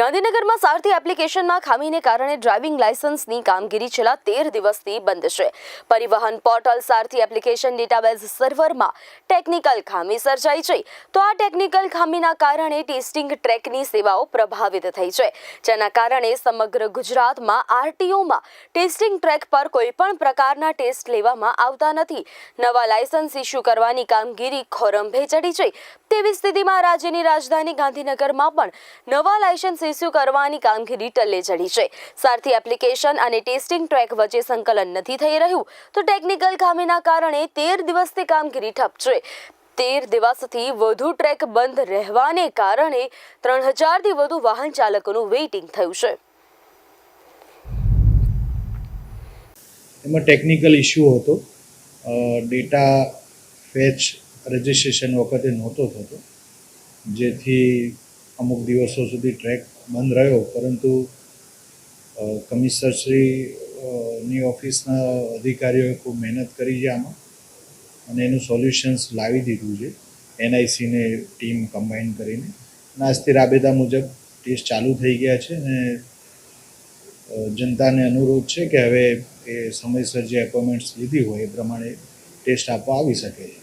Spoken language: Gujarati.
ગાંધીનગરમાં સારથી એપ્લિકેશનમાં ખામીને કારણે ડ્રાઇવિંગ લાયસન્સની કામગીરી છેલ્લા તેર દિવસથી બંધ છે. પરિવહન પોર્ટલ સારથી એપ્લિકેશન ડેટાબેઝ સર્વરમાં ટેકનિકલ ખામી સર્જાઈ છે. તો આ ટેકનિકલ ખામીના કારણે ટેસ્ટિંગ ટ્રેકની સેવાઓ પ્રભાવિત થઈ છે. જેના કારણે સમગ્ર ગુજરાતમાં આરટીઓમાં ટેસ્ટિંગ ટ્રેક પર કોઈપણ પ્રકારના ટેસ્ટ લેવામાં આવતા નથી. નવા લાયસન્સ ઇસ્યુ કરવાની કામગીરી ખોરંભે ચડી છે. તેવી સ્થિતિમાં રાજ્યની રાજધાની ગાંધીનગરમાં પણ નવા લાયસન્સ ઇસ્યુ કરવાની કામગીરી ટલ્લે ચડી છે. સારથી એપ્લિકેશન અને ટેસ્ટિંગ ટ્રેક વચ્ચે સંકલન નથી થઈ રહ્યું. તો ટેકનિકલ ખામીના કારણે તેર દિવસથી કામગીરી ઠપ છે. તેર દિવસથી વધુ ટ્રેક બંધ રહેવાને કારણે ત્રણ હજારથી વધુ વાહન ચાલકોનું વેઇટિંગ થયું છે. એમાં ટેકનિકલ ઇશ્યુ હતો. ડેટા ફેચ રજિસ્ટ્રેશન વખતે નહોતો થતો. જેથી અમુક દિવસો સુધી ટ્રેક બંધ રહ્યો, પરંતુ કમિશનરશ્રીની ઓફિસના અધિકારીઓએ ખૂબ મહેનત કરી છે આમાં. અને એનું સોલ્યુશન્સ લાવી દીધું છે, એનઆઈસીને ટીમ કમ્બાઈન કરીને. અને આજથી રાબેતા મુજબ ટેસ્ટ ચાલુ થઈ ગયા છે અને જનતાને અનુરોધ છે કે હવે એ સમયસર જે એપોઇન્ટમેન્ટ્સ લીધી હોય એ પ્રમાણે ટેસ્ટ આપવા આવી શકે છે.